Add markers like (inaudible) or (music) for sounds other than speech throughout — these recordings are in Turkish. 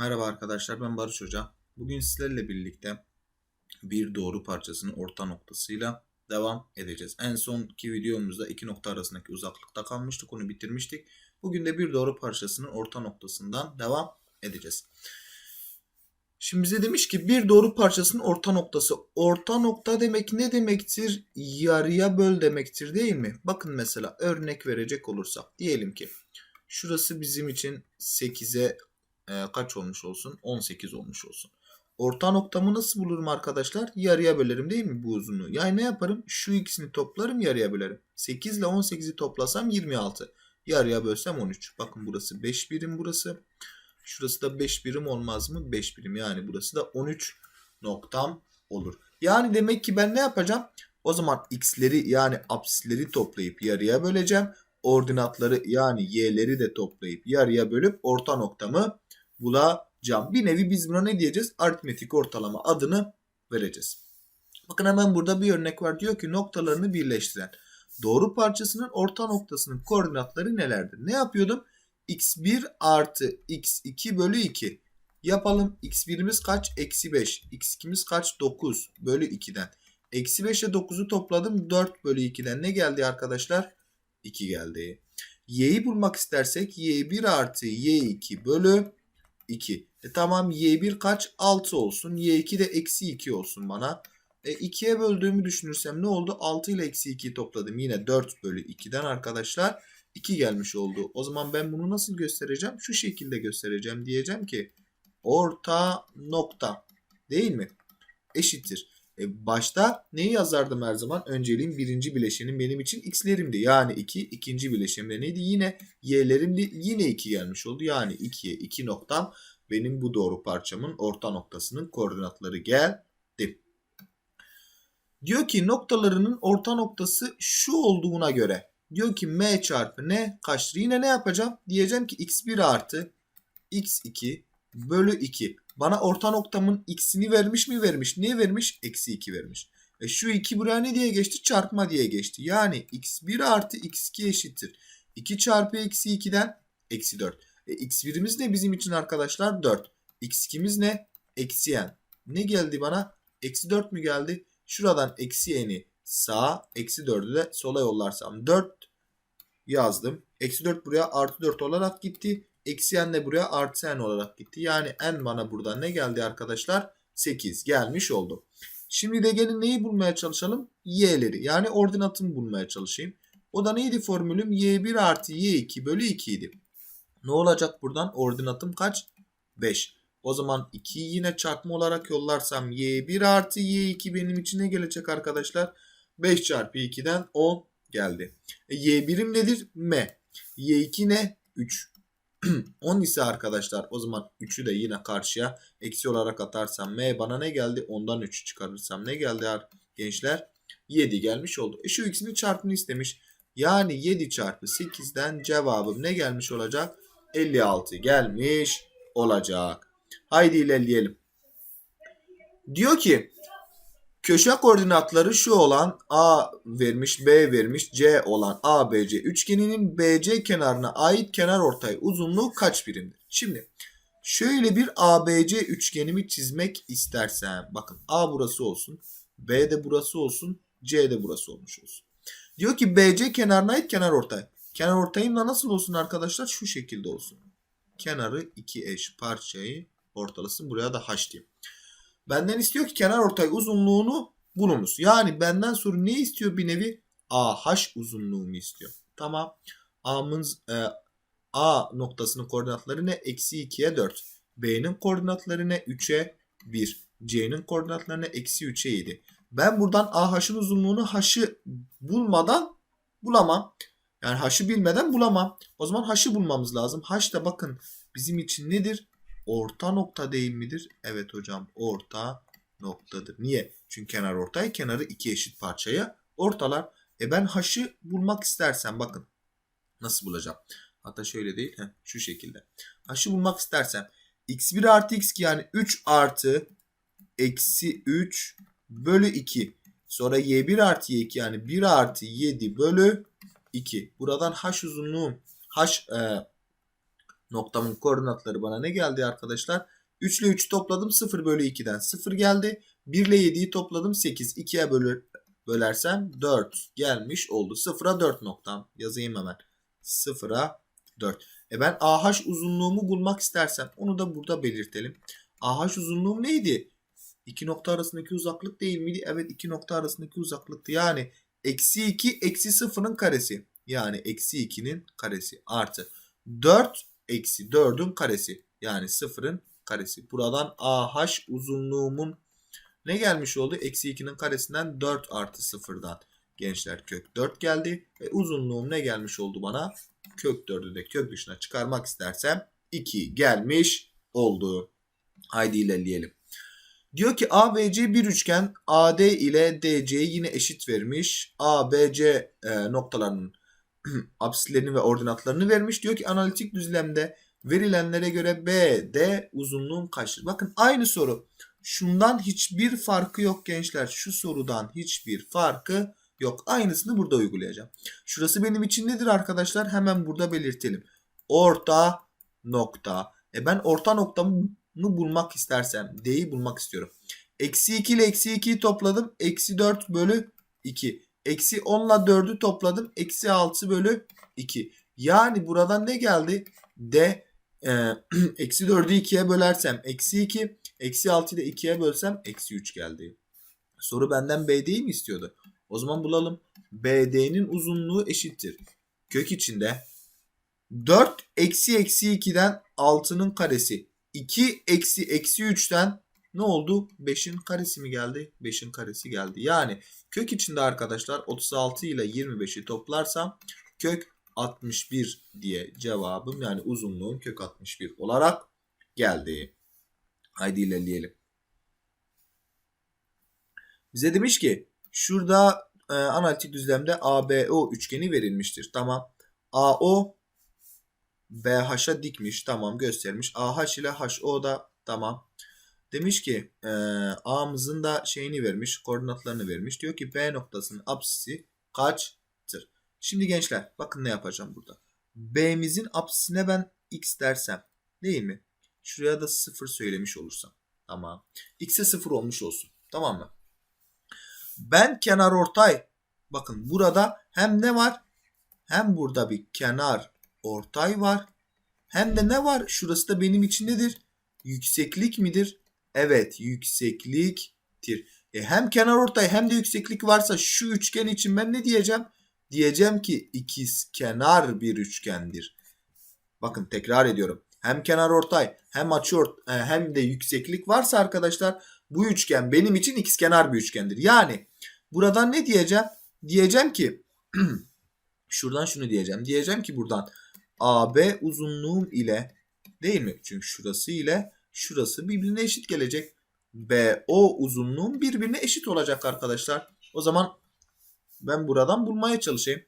Merhaba arkadaşlar ben Barış Hoca. Bugün sizlerle birlikte bir doğru parçasının orta noktasıyla devam edeceğiz. En sonki videomuzda iki nokta arasındaki uzaklıkta kalmıştık. Onu bitirmiştik. Bugün de bir doğru parçasının orta noktasından devam edeceğiz. Şimdi bize demiş ki bir doğru parçasının orta noktası. Orta nokta demek ne demektir? Yarıya böl demektir değil mi? Bakın mesela örnek verecek olursak. Diyelim ki şurası bizim için 8'e e, kaç olmuş olsun? 18 olmuş olsun. Orta noktamı nasıl bulurum arkadaşlar? Yarıya bölerim değil mi bu uzunluğu? Yani ne yaparım? Şu ikisini toplarım yarıya bölerim. 8 ile 18'i toplasam 26. Yarıya bölsem 13. Bakın burası 5 birim burası. Şurası da 5 birim olmaz mı? 5 birim yani burası da 13 noktam olur. Yani demek ki ben ne yapacağım? O zaman x'leri yani apsisleri toplayıp yarıya böleceğim. Ordinatları yani y'leri de toplayıp yarıya bölüp orta noktamı bulacağım. Bir nevi biz buna ne diyeceğiz? Aritmetik ortalama adını vereceğiz. Bakın hemen burada bir örnek var. Diyor ki noktalarını birleştiren doğru parçasının orta noktasının koordinatları nelerdir? Ne yapıyordum? x1 artı x2 bölü 2. Yapalım. x1'imiz kaç? Eksi 5. x2'miz kaç? 9 bölü 2'den. Eksi 5 ile 9'u topladım. 4 bölü 2'den ne geldi arkadaşlar? 2 geldi. y'yi bulmak istersek y1 artı y2 bölü 2. E tamam y1 kaç? 6 olsun. y2 de eksi 2 olsun bana. E 2'ye böldüğümü düşünürsem ne oldu? 6 ile eksi 2'yi topladım. Yine 4 bölü 2'den arkadaşlar 2 gelmiş oldu. O zaman ben bunu nasıl göstereceğim? Şu şekilde göstereceğim. Diyeceğim ki orta nokta değil mi? Eşittir. E başta neyi yazardım her zaman? Önceliğin birinci bileşenim benim için x'lerimdi. Yani 2. ikinci bileşenim de neydi? Yine y'lerimdi. Yine 2 gelmiş oldu. Yani 2'ye 2 noktam benim bu doğru parçamın orta noktasının koordinatları geldi. Diyor ki noktalarının orta noktası şu olduğuna göre. Diyor ki m çarpı n kaçtır? Yine ne yapacağım? Diyeceğim ki x1 artı x2 bölü 2. Bana orta noktamın x'ini vermiş mi vermiş? Niye vermiş? Eksi 2 vermiş. E şu 2 buraya ne diye geçti? Çarpma diye geçti. Yani x1 artı x2 eşittir. 2 çarpı eksi 2'den eksi 4. E, x1'imiz ne bizim için arkadaşlar? 4. x2'miz ne? Eksi n. Ne geldi bana? Eksi 4 mü geldi? Şuradan eksi n'i sağa, eksi 4'ü de sola yollarsam 4 yazdım. Eksi 4 buraya artı 4 olarak gitti. Eksi n de buraya artı olarak gitti. Yani n bana burada ne geldi arkadaşlar? 8 gelmiş oldu. Şimdi de gelin neyi bulmaya çalışalım? y'leri. Yani ordinatımı bulmaya çalışayım. O da neydi formülüm? y1 artı y2 bölü 2 idi. Ne olacak buradan? Ordinatım kaç? 5. O zaman 2'yi yine çarpma olarak yollarsam y1 artı y2 benim için ne gelecek arkadaşlar? 5 çarpı 2'den 10 geldi. E, y1'im nedir? m. y2 ne? 3. (clears throat) 10 ise arkadaşlar o zaman 3'ü de yine karşıya eksi olarak atarsam m bana ne geldi? 10'dan 3 çıkarırsam ne geldi gençler? 7 gelmiş oldu. E şu ikisini çarpını istemiş. Yani 7 çarpı 8'den cevabım ne gelmiş olacak? 56 gelmiş olacak. Haydi ilerleyelim. Diyor ki köşe koordinatları şu olan A vermiş, B vermiş, C olan ABC üçgeninin BC kenarına ait kenar ortay uzunluğu kaç birimdir? Şimdi şöyle bir ABC üçgenimi çizmek istersem bakın A burası olsun, B de burası olsun, C de burası olmuş olsun. Diyor ki BC kenarına ait kenar ortay. Kenar ortayım da nasıl olsun arkadaşlar? Şu şekilde olsun. Kenarı iki eş parçayı ortalasın. Buraya da h diyeyim. Benden istiyor ki kenar ortay uzunluğunu bulunuz. Yani benden sonra ne istiyor bir nevi? AH uzunluğumu istiyor. Tamam. A'mız e, A noktasının koordinatları ne? Eksi 2'ye 4. B'nin koordinatları ne? 3'e 1. C'nin koordinatları ne? Eksi 3'e 7. Ben buradan AH'ın uzunluğunu H'ı bulmadan bulamam. Yani H'ı bilmeden bulamam. O zaman H'ı bulmamız lazım. H da bakın bizim için nedir? Orta nokta değil midir? Evet hocam orta noktadır. Niye? Çünkü kenar ortay kenarı iki eşit parçaya ortalar. E ben H'ı bulmak istersem bakın nasıl bulacağım? Hatta şöyle değil. Heh, şu şekilde. H'ı bulmak istersem x1 artı x2 yani 3 artı eksi 3 bölü 2. Sonra y1 artı y2 yani 1 artı 7 bölü 2. Buradan h uzunluğum h e, Noktamın koordinatları bana ne geldi arkadaşlar? 3 ile 3'ü topladım 0 bölü 2'den 0 geldi. 1 ile 7'yi topladım 8. 2'ye bölür, bölersem 4 gelmiş oldu. 0'a 4 noktam. Yazayım hemen. 0'a 4. E ben AH uzunluğumu bulmak istersem onu da burada belirtelim. AH uzunluğum neydi? İki nokta arasındaki uzaklık değil miydi? Evet iki nokta arasındaki uzaklıktı. Yani eksi 2 eksi 0'ın karesi. Yani eksi 2'nin karesi artı 4 eksi 4'ün karesi. Yani 0'ın karesi. Buradan AH uzunluğumun ne gelmiş oldu? Eksi 2'nin karesinden 4 artı 0'dan gençler kök 4 geldi. Ve uzunluğum ne gelmiş oldu bana? Kök 4'ü de kök dışına çıkarmak istersem 2 gelmiş oldu. Haydi ilerleyelim. Diyor ki ABC bir üçgen AD ile DC'yi yine eşit vermiş. ABC e, noktalarının (clears throat) apsislerini ve ordinatlarını vermiş. Diyor ki analitik düzlemde verilenlere göre BD uzunluğun kaçtır? Bakın aynı soru. Şundan hiçbir farkı yok gençler. Şu sorudan hiçbir farkı yok. Aynısını burada uygulayacağım. Şurası benim için nedir arkadaşlar? Hemen burada belirtelim. Orta nokta. E ben orta noktamı bulmak istersem D'yi bulmak istiyorum. Eksi 2 ile eksi 2'yi topladım. Eksi 4 bölü 2. Eksi 10 ile 4'ü topladım. Eksi 6 bölü 2. Yani buradan ne geldi? D e, (clears throat) eksi 4'ü 2'ye bölersem eksi 2. Eksi 6 ile 2'ye bölsem eksi 3 geldi. Soru benden BD'yi mi istiyordu? O zaman bulalım. BD'nin uzunluğu eşittir. Kök içinde 4 eksi eksi 2'den 6'nın karesi 2 eksi eksi 3'ten ne oldu? 5'in karesi mi geldi? 5'in karesi geldi. Yani kök içinde arkadaşlar 36 ile 25'i toplarsam kök 61 diye cevabım yani uzunluğum kök 61 olarak geldi. Haydi ilerleyelim. Bize demiş ki şurada e, analitik düzlemde ABO üçgeni verilmiştir. Tamam. AO BH'a dikmiş. Tamam göstermiş. AH ile HO da tamam. Demiş ki e, A'mızın da şeyini vermiş. Koordinatlarını vermiş. Diyor ki B noktasının apsisi kaçtır? Şimdi gençler bakın ne yapacağım burada. B'mizin apsisine ben x dersem değil mi? Şuraya da 0 söylemiş olursam. Tamam. X'e 0 olmuş olsun. Tamam mı? Ben kenar ortay. Bakın burada hem ne var? Hem burada bir kenar ortay var. Hem de ne var? Şurası da benim için nedir? Yükseklik midir? Evet yüksekliktir. E hem kenar ortay hem de yükseklik varsa şu üçgen için ben ne diyeceğim? Diyeceğim ki ikiz kenar bir üçgendir. Bakın tekrar ediyorum. Hem kenar ortay hem açı ort e, hem de yükseklik varsa arkadaşlar bu üçgen benim için ikizkenar bir üçgendir. Yani buradan ne diyeceğim? Diyeceğim ki (clears throat) şuradan şunu diyeceğim. Diyeceğim ki buradan AB uzunluğum ile değil mi? Çünkü şurası ile şurası birbirine eşit gelecek. BO uzunluğum birbirine eşit olacak arkadaşlar. O zaman ben buradan bulmaya çalışayım.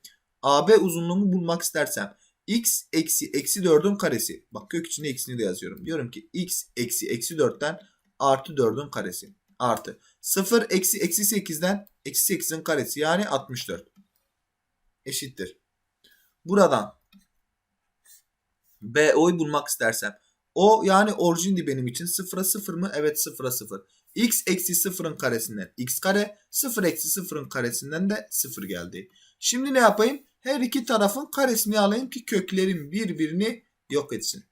AB uzunluğumu bulmak istersem x eksi eksi 4'ün karesi. Bak kök içinde eksini de yazıyorum. Diyorum ki x eksi eksi 4'ten artı 4'ün karesi. Artı 0 eksi eksi 8'den eksi 8'in karesi yani 64. Eşittir. Buradan BO'yu bulmak istersem. O yani orijindi benim için. 0'a 0 mı? Evet 0'a 0. X eksi 0'ın karesinden x kare. 0 eksi 0'ın karesinden de 0 geldi. Şimdi ne yapayım? Her iki tarafın karesini alayım ki köklerin birbirini yok etsin.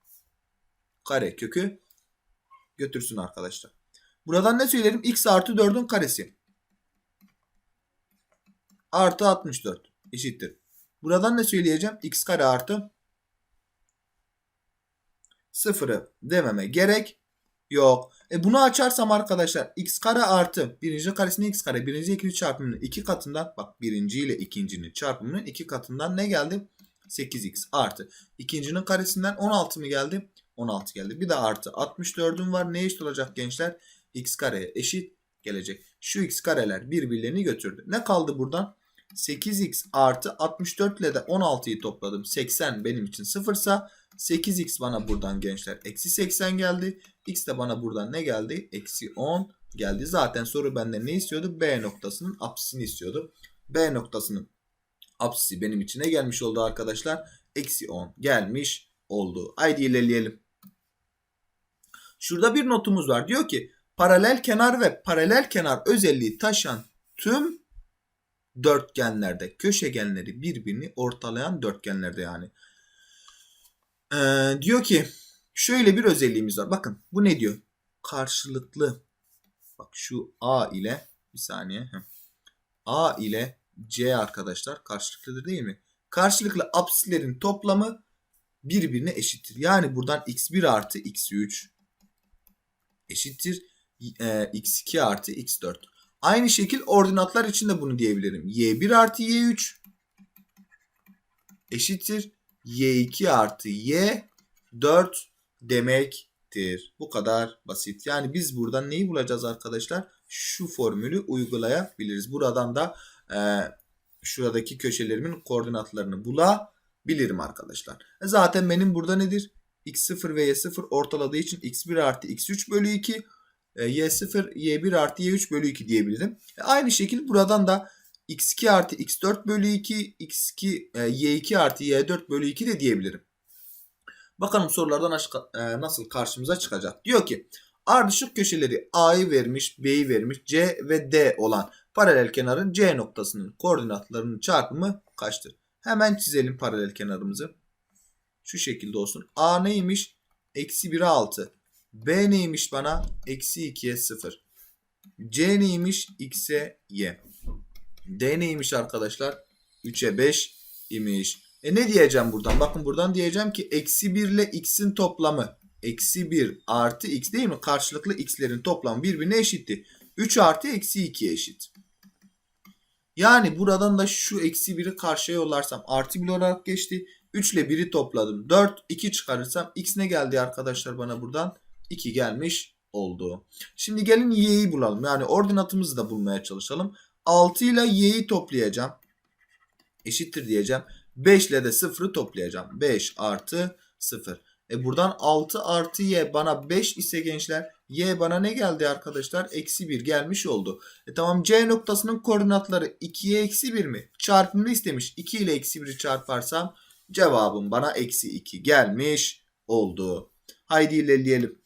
Kare kökü götürsün arkadaşlar. Buradan ne söylerim? X artı 4'ün karesi. Artı 64 eşittir. Buradan ne söyleyeceğim? X kare artı sıfırı dememe gerek yok. E bunu açarsam arkadaşlar x kare artı birinci karesinin x kare birinci ikinci çarpımının iki katından bak birinci ile ikincinin çarpımının iki katından ne geldi? 8x artı ikincinin karesinden 16 mı geldi? 16 geldi. Bir de artı 64'üm var. Ne eşit olacak gençler? x kareye eşit gelecek. Şu x kareler birbirlerini götürdü. Ne kaldı buradan? 8x artı 64 ile de 16'yı topladım. 80 benim için sıfırsa 8x bana buradan gençler eksi 80 geldi. X de bana buradan ne geldi? Eksi 10 geldi. Zaten soru benden ne istiyordu? B noktasının apsisini istiyordu. B noktasının apsisi benim için ne gelmiş oldu arkadaşlar? Eksi 10 gelmiş oldu. Haydi ilerleyelim. Şurada bir notumuz var. Diyor ki paralel kenar ve paralel kenar özelliği taşıyan tüm dörtgenlerde köşegenleri birbirini ortalayan dörtgenlerde yani. Ee, diyor ki şöyle bir özelliğimiz var. Bakın bu ne diyor? Karşılıklı. Bak şu A ile bir saniye. A ile C arkadaşlar karşılıklıdır değil mi? Karşılıklı apsislerin toplamı birbirine eşittir. Yani buradan x1 artı x3 eşittir e, x2 artı x4. Aynı şekil ordinatlar için de bunu diyebilirim. y1 artı y3 eşittir y2 artı y4 demektir. Bu kadar basit. Yani biz buradan neyi bulacağız arkadaşlar? Şu formülü uygulayabiliriz. Buradan da e, şuradaki köşelerimin koordinatlarını bulabilirim arkadaşlar. E zaten benim burada nedir? x0 ve y0 ortaladığı için x1 artı x3 bölü 2 y0 y1 artı y3 bölü 2 diyebilirim. E aynı şekilde buradan da x2 artı x4 bölü 2 x2 e, y2 artı y4 bölü 2 de diyebilirim. Bakalım sorulardan e, nasıl karşımıza çıkacak. Diyor ki ardışık köşeleri A'yı vermiş, B'yi vermiş, C ve D olan paralel kenarın C noktasının koordinatlarının çarpımı kaçtır? Hemen çizelim paralel kenarımızı. Şu şekilde olsun. A neymiş? Eksi 1'e 6. B neymiş bana? Eksi 2'ye 0. C neymiş? X'e Y. D neymiş arkadaşlar? 3'e 5 imiş. E ne diyeceğim buradan? Bakın buradan diyeceğim ki eksi 1 ile x'in toplamı. Eksi 1 artı x değil mi? Karşılıklı x'lerin toplamı birbirine eşitti. 3 artı eksi 2 eşit. Yani buradan da şu eksi 1'i karşıya yollarsam artı 1 olarak geçti. 3 ile 1'i topladım. 4, 2 çıkarırsam x ne geldi arkadaşlar bana buradan? 2 gelmiş oldu. Şimdi gelin y'yi bulalım. Yani ordinatımızı da bulmaya çalışalım. 6 ile y'yi toplayacağım. Eşittir diyeceğim. 5 ile de 0'ı toplayacağım. 5 artı 0. E buradan 6 artı y bana 5 ise gençler y bana ne geldi arkadaşlar? Eksi 1 gelmiş oldu. E tamam c noktasının koordinatları 2'ye eksi 1 mi? Çarpımını istemiş. 2 ile eksi 1'i çarparsam cevabım bana eksi 2 gelmiş oldu. Haydi ilerleyelim.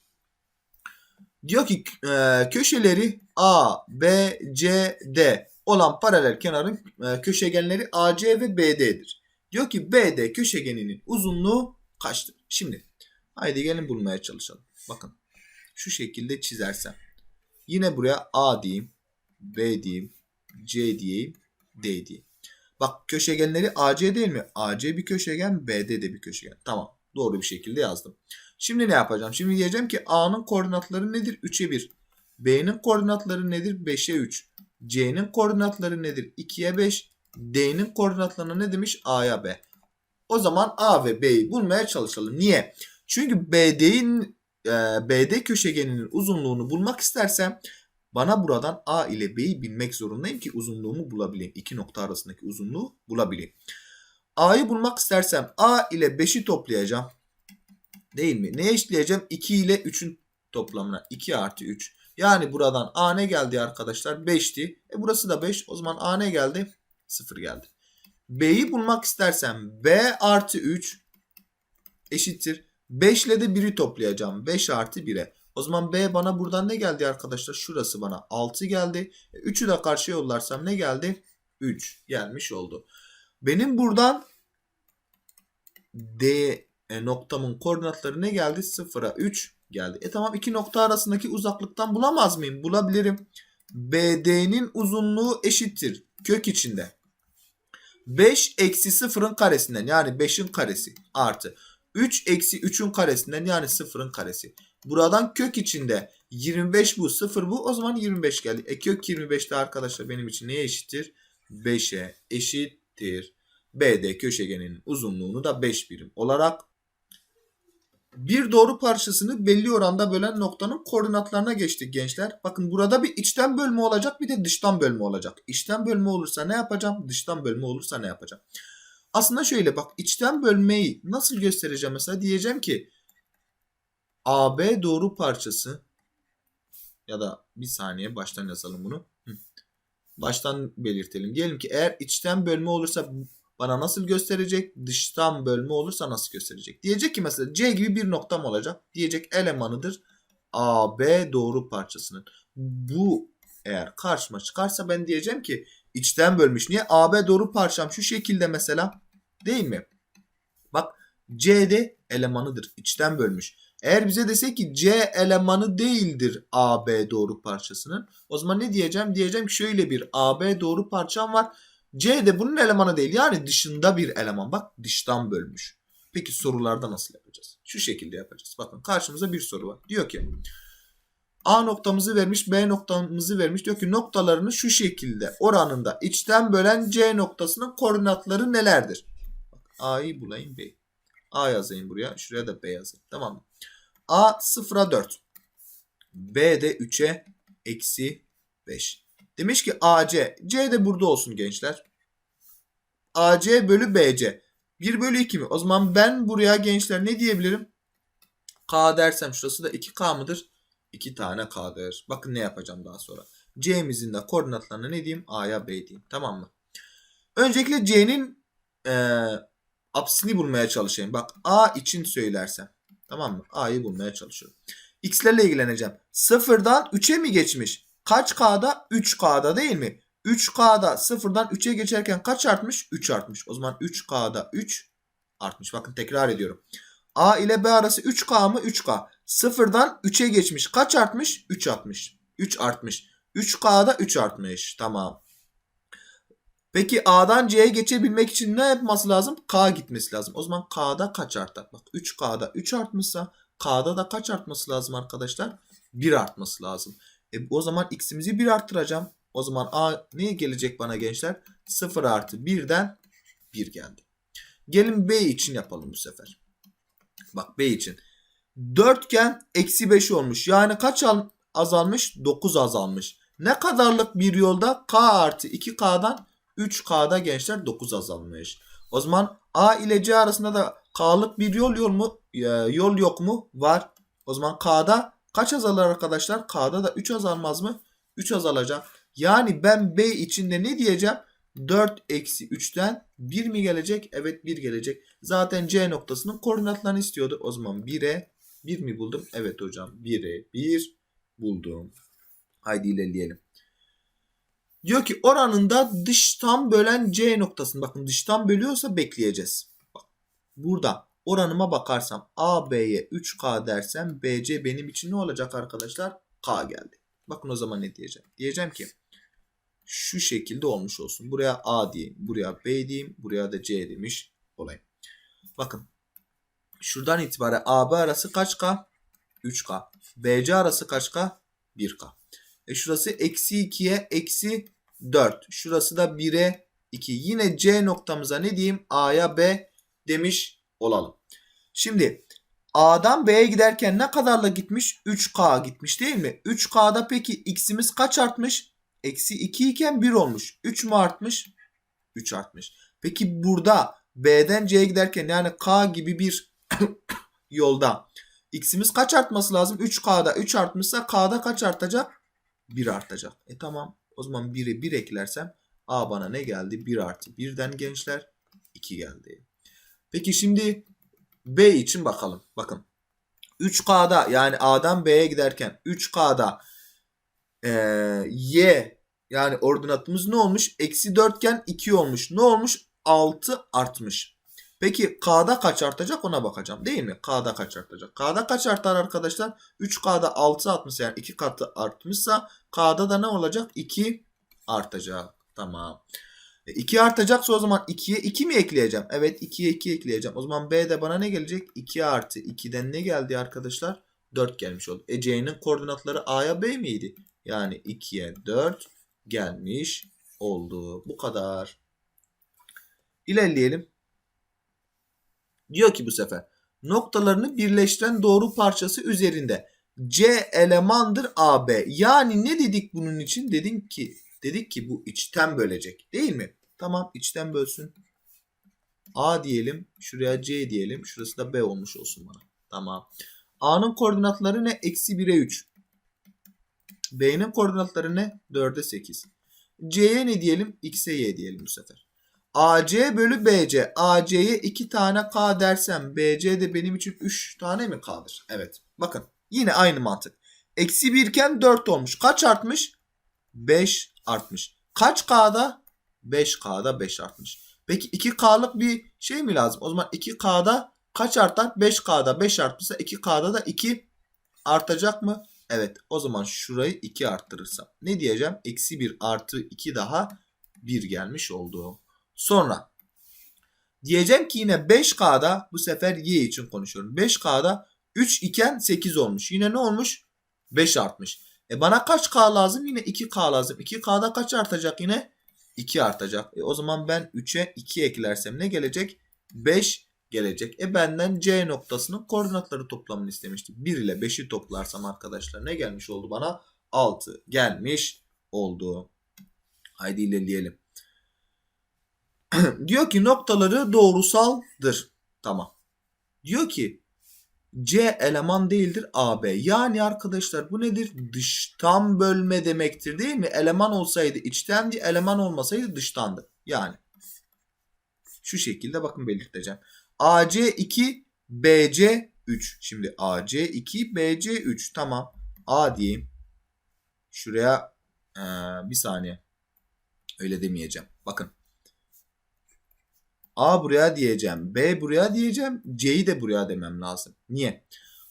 Diyor ki e, köşeleri A, B, C, D olan paralel kenarın e, köşegenleri AC ve BD'dir. Diyor ki BD köşegeninin uzunluğu kaçtır? Şimdi haydi gelin bulmaya çalışalım. Bakın şu şekilde çizersem. Yine buraya A diyeyim, B diyeyim, C diyeyim, D diyeyim. Bak köşegenleri AC değil mi? AC bir köşegen, BD de bir köşegen. Tamam. Doğru bir şekilde yazdım. Şimdi ne yapacağım? Şimdi diyeceğim ki A'nın koordinatları nedir? 3'e 1. B'nin koordinatları nedir? 5'e 3. C'nin koordinatları nedir? 2'ye 5. D'nin koordinatları ne demiş? A'ya B. O zaman A ve B'yi bulmaya çalışalım. Niye? Çünkü BD'in e, BD köşegeninin uzunluğunu bulmak istersem bana buradan A ile B'yi bilmek zorundayım ki uzunluğumu bulabileyim. İki nokta arasındaki uzunluğu bulabileyim. A'yı bulmak istersem A ile 5'i toplayacağım. Değil mi? Neye eşitleyeceğim? 2 ile 3'ün toplamına. 2 artı 3. Yani buradan A ne geldi arkadaşlar? 5'ti. E burası da 5. O zaman A ne geldi? 0 geldi. B'yi bulmak istersem B artı 3 eşittir. 5 ile de 1'i toplayacağım. 5 artı 1'e. O zaman B bana buradan ne geldi arkadaşlar? Şurası bana 6 geldi. 3'ü de karşıya yollarsam ne geldi? 3 gelmiş oldu. Benim buradan D e, noktamın koordinatları ne geldi? 0'a 3 geldi. E tamam iki nokta arasındaki uzaklıktan bulamaz mıyım? Bulabilirim. BD'nin uzunluğu eşittir. Kök içinde. 5 eksi 0'ın karesinden yani 5'in karesi artı 3 eksi 3'ün karesinden yani 0'ın karesi. Buradan kök içinde 25 bu 0 bu o zaman 25 geldi. E kök 25 de arkadaşlar benim için neye eşittir? 5'e eşittir. BD köşegeninin uzunluğunu da 5 birim olarak bir doğru parçasını belli oranda bölen noktanın koordinatlarına geçtik gençler. Bakın burada bir içten bölme olacak bir de dıştan bölme olacak. İçten bölme olursa ne yapacağım? Dıştan bölme olursa ne yapacağım? Aslında şöyle bak içten bölmeyi nasıl göstereceğim mesela diyeceğim ki AB doğru parçası ya da bir saniye baştan yazalım bunu. Baştan belirtelim. Diyelim ki eğer içten bölme olursa bana nasıl gösterecek? Dıştan bölme olursa nasıl gösterecek? Diyecek ki mesela C gibi bir noktam olacak. Diyecek elemanıdır AB doğru parçasının. Bu eğer karşıma çıkarsa ben diyeceğim ki içten bölmüş. Niye? AB doğru parçam şu şekilde mesela değil mi? Bak C'de elemanıdır. içten bölmüş. Eğer bize dese ki C elemanı değildir AB doğru parçasının. O zaman ne diyeceğim? Diyeceğim ki şöyle bir AB doğru parçam var. C de bunun elemanı değil. Yani dışında bir eleman. Bak dıştan bölmüş. Peki sorularda nasıl yapacağız? Şu şekilde yapacağız. Bakın karşımıza bir soru var. Diyor ki A noktamızı vermiş, B noktamızı vermiş. Diyor ki noktalarını şu şekilde oranında içten bölen C noktasının koordinatları nelerdir? A'yı bulayım B. A yazayım buraya. Şuraya da B yazayım. Tamam mı? A 0'a 4. B de 3'e eksi 5. Demiş ki AC. C de burada olsun gençler. AC bölü BC. 1 bölü 2 mi? O zaman ben buraya gençler ne diyebilirim? K dersem şurası da 2K mıdır? 2 tane K'dır. Bakın ne yapacağım daha sonra. C'mizin de koordinatlarını ne diyeyim? A'ya B diyeyim. Tamam mı? Öncelikle C'nin eee apsini bulmaya çalışayım. Bak A için söylersem. Tamam mı? A'yı bulmaya çalışıyorum. X'lerle ilgileneceğim. Sıfırdan 3'e mi geçmiş? Kaç K'da? 3K'da değil mi? 3K'da sıfırdan 3'e geçerken kaç artmış? 3 artmış. O zaman 3K'da 3 artmış. Bakın tekrar ediyorum. A ile B arası 3K mı? 3K. Sıfırdan 3'e geçmiş. Kaç artmış? 3 artmış. 3 artmış. 3K'da 3 artmış. Tamam. Peki A'dan C'ye geçebilmek için ne yapması lazım? K gitmesi lazım. O zaman K'da kaç artar? Bak 3K'da 3 artmışsa K'da da kaç artması lazım arkadaşlar? 1 artması lazım. E, o zaman X'imizi 1 arttıracağım. O zaman A neye gelecek bana gençler? 0 artı 1'den 1 geldi. Gelin B için yapalım bu sefer. Bak B için. Dörtgen eksi 5 olmuş. Yani kaç al- azalmış? 9 azalmış. Ne kadarlık bir yolda? K artı 2K'dan 3K'da gençler 9 azalmış. O zaman A ile C arasında da K'lık bir yol yol mu? Yol yok mu? Var. O zaman K'da kaç azalır arkadaşlar? K'da da 3 azalmaz mı? 3 azalacak. Yani ben B içinde ne diyeceğim? 4 eksi 3'ten 1 mi gelecek? Evet 1 gelecek. Zaten C noktasının koordinatlarını istiyordu. O zaman 1'e 1 mi buldum? Evet hocam 1'e 1 buldum. Haydi ilerleyelim. Diyor ki oranında dıştan bölen C noktasını. Bakın dıştan bölüyorsa bekleyeceğiz. Bak, burada oranıma bakarsam AB'ye 3K dersem BC benim için ne olacak arkadaşlar? K geldi. Bakın o zaman ne diyeceğim? Diyeceğim ki şu şekilde olmuş olsun. Buraya A diyeyim. Buraya B diyeyim. Buraya da C demiş olayım. Bakın. Şuradan itibaren AB arası kaç K? 3K. BC arası kaç K? 1K. E şurası eksi 2'ye eksi 4. Şurası da 1'e 2. Yine C noktamıza ne diyeyim? A'ya B demiş olalım. Şimdi A'dan B'ye giderken ne kadarla gitmiş? 3K gitmiş değil mi? 3K'da peki X'imiz kaç artmış? Eksi 2 iken 1 olmuş. 3 mü artmış? 3 artmış. Peki burada B'den C'ye giderken yani K gibi bir (coughs) yolda X'imiz kaç artması lazım? 3K'da 3 artmışsa K'da kaç artacak? 1 artacak. E tamam. O zaman 1'e 1 eklersem A bana ne geldi? 1 artı 1'den gençler 2 geldi. Peki şimdi B için bakalım. Bakın. 3K'da yani A'dan B'ye giderken 3K'da ee, Y yani ordinatımız ne olmuş? Eksi 4 iken 2 olmuş. Ne olmuş? 6 artmış. Peki K'da kaç artacak ona bakacağım değil mi? K'da kaç artacak? K'da kaç artar arkadaşlar? 3K'da 6 artmış yani 2 katı artmışsa K'da da ne olacak? 2 artacak. Tamam. E, 2 artacaksa o zaman 2'ye 2 mi ekleyeceğim? Evet 2'ye 2 ekleyeceğim. O zaman B'de bana ne gelecek? 2 artı 2'den ne geldi arkadaşlar? 4 gelmiş oldu. E C'nin koordinatları A'ya B miydi? Yani 2'ye 4 gelmiş oldu. Bu kadar. İlerleyelim. Diyor ki bu sefer noktalarını birleştiren doğru parçası üzerinde C elemandır AB. Yani ne dedik bunun için? Dedim ki dedik ki bu içten bölecek değil mi? Tamam içten bölsün. A diyelim. Şuraya C diyelim. Şurası da B olmuş olsun bana. Tamam. A'nın koordinatları ne? Eksi 1'e 3. B'nin koordinatları ne? 4'e 8. C'ye ne diyelim? X'e Y diyelim bu sefer. AC bölü BC. AC'ye 2 tane K dersem BC de benim için 3 tane mi K'dır? Evet. Bakın yine aynı mantık. Eksi 1 iken 4 olmuş. Kaç artmış? 5 artmış. Kaç K'da? 5K'da 5 artmış. Peki 2K'lık bir şey mi lazım? O zaman 2K'da kaç artar? 5K'da 5 artmışsa 2K'da da 2 artacak mı? Evet. O zaman şurayı 2 arttırırsam. Ne diyeceğim? Eksi 1 artı 2 daha 1 gelmiş oldu. Sonra diyeceğim ki yine 5K'da bu sefer Y için konuşuyorum. 5K'da 3 iken 8 olmuş. Yine ne olmuş? 5 artmış. E bana kaç K lazım? Yine 2K lazım. 2K'da kaç artacak yine? 2 artacak. E o zaman ben 3'e 2 eklersem ne gelecek? 5 gelecek. E benden C noktasının koordinatları toplamını istemişti. 1 ile 5'i toplarsam arkadaşlar ne gelmiş oldu bana? 6 gelmiş oldu. Haydi ilerleyelim. (clears throat) Diyor ki noktaları doğrusaldır. Tamam. Diyor ki C eleman değildir AB. Yani arkadaşlar bu nedir? Dıştan bölme demektir değil mi? Eleman olsaydı içtendi, eleman olmasaydı dıştandı. Yani şu şekilde bakın belirteceğim. AC 2, BC 3. Şimdi AC 2, BC 3. Tamam. A diyeyim. Şuraya ee, bir saniye. Öyle demeyeceğim. Bakın. A buraya diyeceğim. B buraya diyeceğim. C'yi de buraya demem lazım. Niye?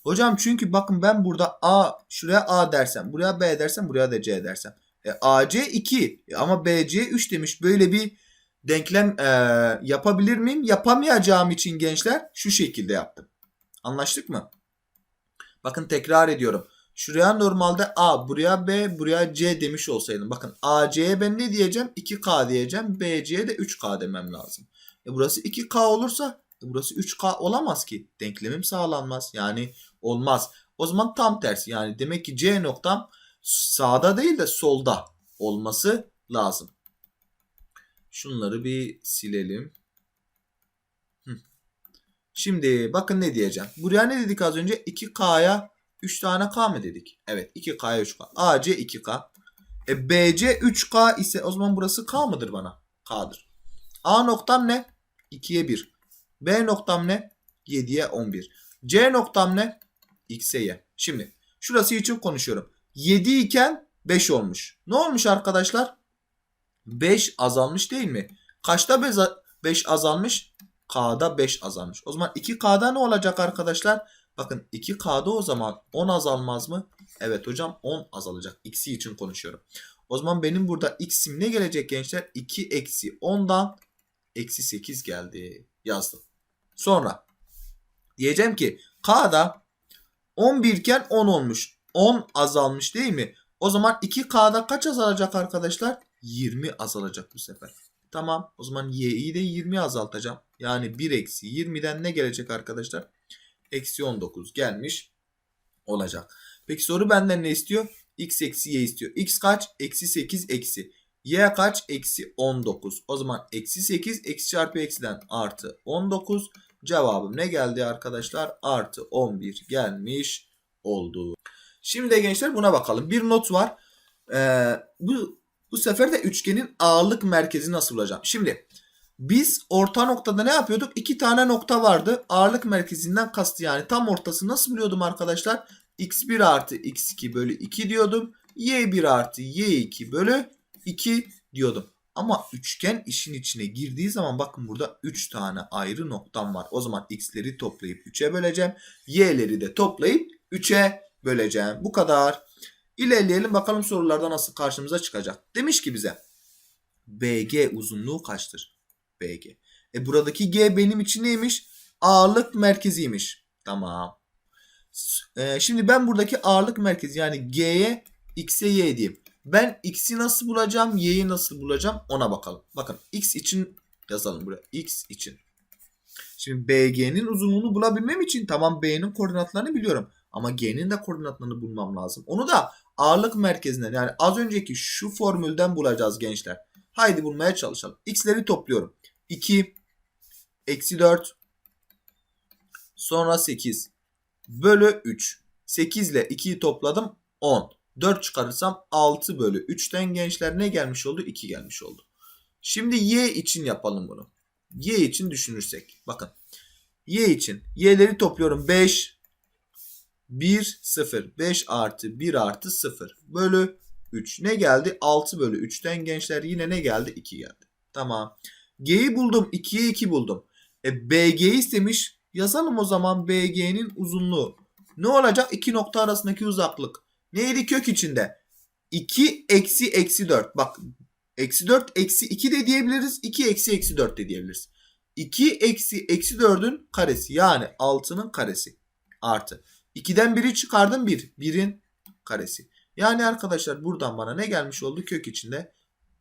Hocam çünkü bakın ben burada A şuraya A dersem, buraya B dersem, buraya da C dersem. E, AC 2 e, ama BC 3 demiş. Böyle bir denklem e, yapabilir miyim? Yapamayacağım için gençler şu şekilde yaptım. Anlaştık mı? Bakın tekrar ediyorum. Şuraya normalde A, buraya B, buraya C demiş olsaydım. Bakın AC'ye ben ne diyeceğim? 2K diyeceğim. BC'ye de 3K demem lazım. E burası 2K olursa e burası 3K olamaz ki. Denklemim sağlanmaz. Yani olmaz. O zaman tam tersi. Yani demek ki C noktam sağda değil de solda olması lazım. Şunları bir silelim. Şimdi bakın ne diyeceğim. Buraya ne dedik az önce? 2K'ya 3 tane K mı dedik? Evet 2K'ya 3K. AC 2K. E, BC 3K ise o zaman burası K mıdır bana? K'dır. A noktam ne? 2'ye 1. B noktam ne? 7'ye 11. C noktam ne? X'e Y. Şimdi şurası için konuşuyorum. 7 iken 5 olmuş. Ne olmuş arkadaşlar? 5 azalmış değil mi? Kaçta 5 azalmış? K'da 5 azalmış. O zaman 2K'da ne olacak arkadaşlar? Bakın 2K'da o zaman 10 azalmaz mı? Evet hocam 10 azalacak. X'i için konuşuyorum. O zaman benim burada X'im ne gelecek gençler? 2 eksi 10'dan eksi 8 geldi. Yazdım. Sonra diyeceğim ki K'da 11 iken 10 olmuş. 10 azalmış değil mi? O zaman 2K'da kaç azalacak arkadaşlar? 20 azalacak bu sefer. Tamam. O zaman y'yi de 20 azaltacağım. Yani 1 eksi 20'den ne gelecek arkadaşlar? Eksi 19 gelmiş olacak. Peki soru benden ne istiyor? x eksi y istiyor. x kaç? Eksi 8 eksi. Y kaç? Eksi 19. O zaman eksi 8 eksi çarpı eksiden artı 19. Cevabım ne geldi arkadaşlar? Artı 11 gelmiş oldu. Şimdi de gençler buna bakalım. Bir not var. Ee, bu bu sefer de üçgenin ağırlık merkezi nasıl bulacağım? Şimdi biz orta noktada ne yapıyorduk? İki tane nokta vardı. Ağırlık merkezinden kastı yani tam ortası nasıl biliyordum arkadaşlar? x1 artı x2 bölü 2 diyordum. y1 artı y2 bölü 2 diyordum. Ama üçgen işin içine girdiği zaman bakın burada 3 tane ayrı noktam var. O zaman x'leri toplayıp 3'e böleceğim. y'leri de toplayıp 3'e böleceğim. Bu kadar. İlerleyelim bakalım sorularda nasıl karşımıza çıkacak. Demiş ki bize BG uzunluğu kaçtır? BG. E buradaki G benim için neymiş? Ağırlık merkeziymiş. Tamam. E, şimdi ben buradaki ağırlık merkezi yani G'ye X'e Y diyeyim. Ben X'i nasıl bulacağım? Y'yi nasıl bulacağım? Ona bakalım. Bakın X için yazalım buraya. X için. Şimdi BG'nin uzunluğunu bulabilmem için tamam B'nin koordinatlarını biliyorum. Ama G'nin de koordinatlarını bulmam lazım. Onu da ağırlık merkezinden yani az önceki şu formülden bulacağız gençler. Haydi bulmaya çalışalım. X'leri topluyorum. 2 eksi 4 sonra 8 bölü 3. 8 ile 2'yi topladım 10. 4 çıkarırsam 6 bölü 3'ten gençler ne gelmiş oldu? 2 gelmiş oldu. Şimdi y için yapalım bunu. Y için düşünürsek. Bakın. Y için. Y'leri topluyorum. 5, 1, 0. 5 artı 1 artı 0. Bölü 3. Ne geldi? 6 bölü 3'ten gençler yine ne geldi? 2 geldi. Tamam. G'yi buldum. 2'ye 2 buldum. E, BG istemiş. Yazalım o zaman BG'nin uzunluğu. Ne olacak? İki nokta arasındaki uzaklık. Neydi kök içinde? 2 eksi eksi 4. Bak eksi 4 eksi 2 de diyebiliriz. 2 eksi eksi 4 de diyebiliriz. 2 eksi eksi 4'ün karesi. Yani 6'nın karesi. Artı. 2'den 1'i çıkardım 1. 1'in karesi. Yani arkadaşlar buradan bana ne gelmiş oldu? Kök içinde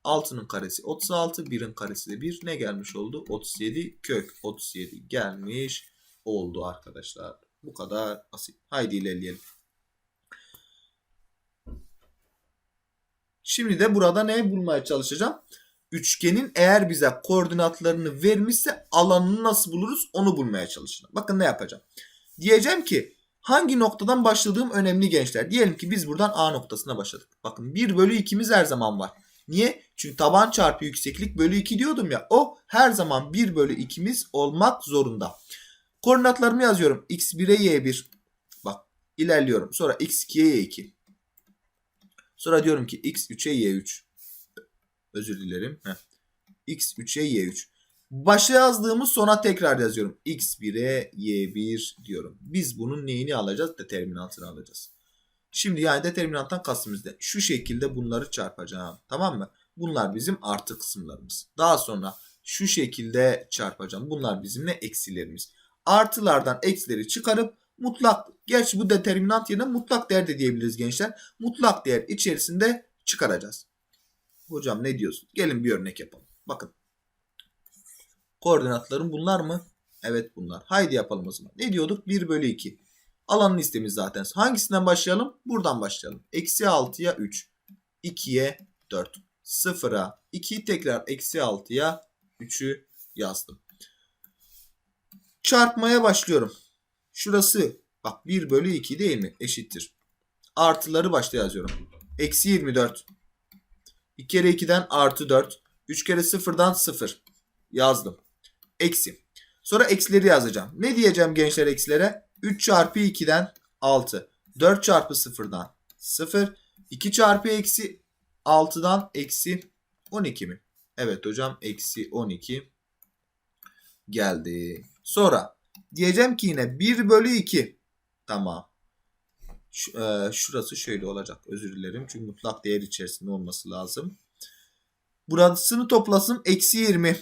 6'nın karesi 36. 1'in karesi de 1. Ne gelmiş oldu? 37. Kök 37 gelmiş oldu arkadaşlar. Bu kadar basit. Haydi ilerleyelim. Şimdi de burada ne bulmaya çalışacağım? Üçgenin eğer bize koordinatlarını vermişse alanını nasıl buluruz onu bulmaya çalışacağım. Bakın ne yapacağım. Diyeceğim ki hangi noktadan başladığım önemli gençler. Diyelim ki biz buradan A noktasına başladık. Bakın 1 bölü 2'miz her zaman var. Niye? Çünkü taban çarpı yükseklik bölü 2 diyordum ya. O her zaman 1 bölü 2'miz olmak zorunda. Koordinatlarımı yazıyorum. x1'e y1. Bak ilerliyorum. Sonra x2'ye y2. Sonra diyorum ki x3'e y3. Özür dilerim. Heh. x3'e y3. Başa yazdığımız sona tekrar yazıyorum. x1'e y1 diyorum. Biz bunun neyini alacağız? Determinantını alacağız. Şimdi yani determinanttan kastımız ne? Şu şekilde bunları çarpacağım. Tamam mı? Bunlar bizim artı kısımlarımız. Daha sonra şu şekilde çarpacağım. Bunlar bizim ne? Eksilerimiz. Artılardan eksileri çıkarıp mutlak, gerçi bu determinant yerine mutlak değer de diyebiliriz gençler. Mutlak değer içerisinde çıkaracağız. Hocam ne diyorsun? Gelin bir örnek yapalım. Bakın. Koordinatlarım bunlar mı? Evet bunlar. Haydi yapalım o zaman. Ne diyorduk? 1 bölü 2. Alanın istemiz zaten. Hangisinden başlayalım? Buradan başlayalım. Eksi 6'ya 3. 2'ye 4. 0'a 2 tekrar eksi 6'ya 3'ü yazdım. Çarpmaya başlıyorum. Şurası bak 1 bölü 2 değil mi? Eşittir. Artıları başta yazıyorum. Eksi 24. 2 kere 2'den artı 4. 3 kere 0'dan 0. Yazdım. Eksi. Sonra eksileri yazacağım. Ne diyeceğim gençler eksilere? 3 çarpı 2'den 6. 4 çarpı 0'dan 0. 2 çarpı eksi 6'dan eksi 12 mi? Evet hocam eksi 12 geldi. Sonra diyeceğim ki yine 1 bölü 2. Tamam. Şu, e, şurası şöyle olacak. Özür dilerim. Çünkü mutlak değer içerisinde olması lazım. Burasını toplasın. Eksi 20.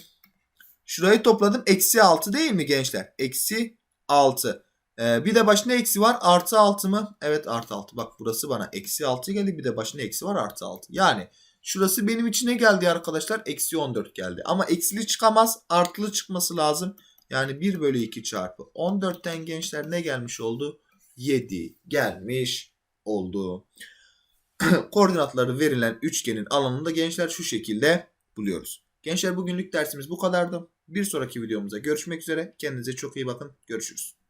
Şurayı topladım. Eksi 6 değil mi gençler? Eksi 6. Ee, bir de başına eksi var. Artı 6 mı? Evet artı 6. Bak burası bana eksi 6 geldi. Bir de başına eksi var. Artı 6. Yani şurası benim içine geldi arkadaşlar. Eksi 14 geldi. Ama eksili çıkamaz. Artılı çıkması lazım. Yani 1 bölü 2 çarpı 14'ten gençler ne gelmiş oldu? 7 gelmiş oldu. (clears throat) Koordinatları verilen üçgenin alanını da gençler şu şekilde buluyoruz. Gençler bugünlük dersimiz bu kadardı. Bir sonraki videomuzda görüşmek üzere. Kendinize çok iyi bakın. Görüşürüz.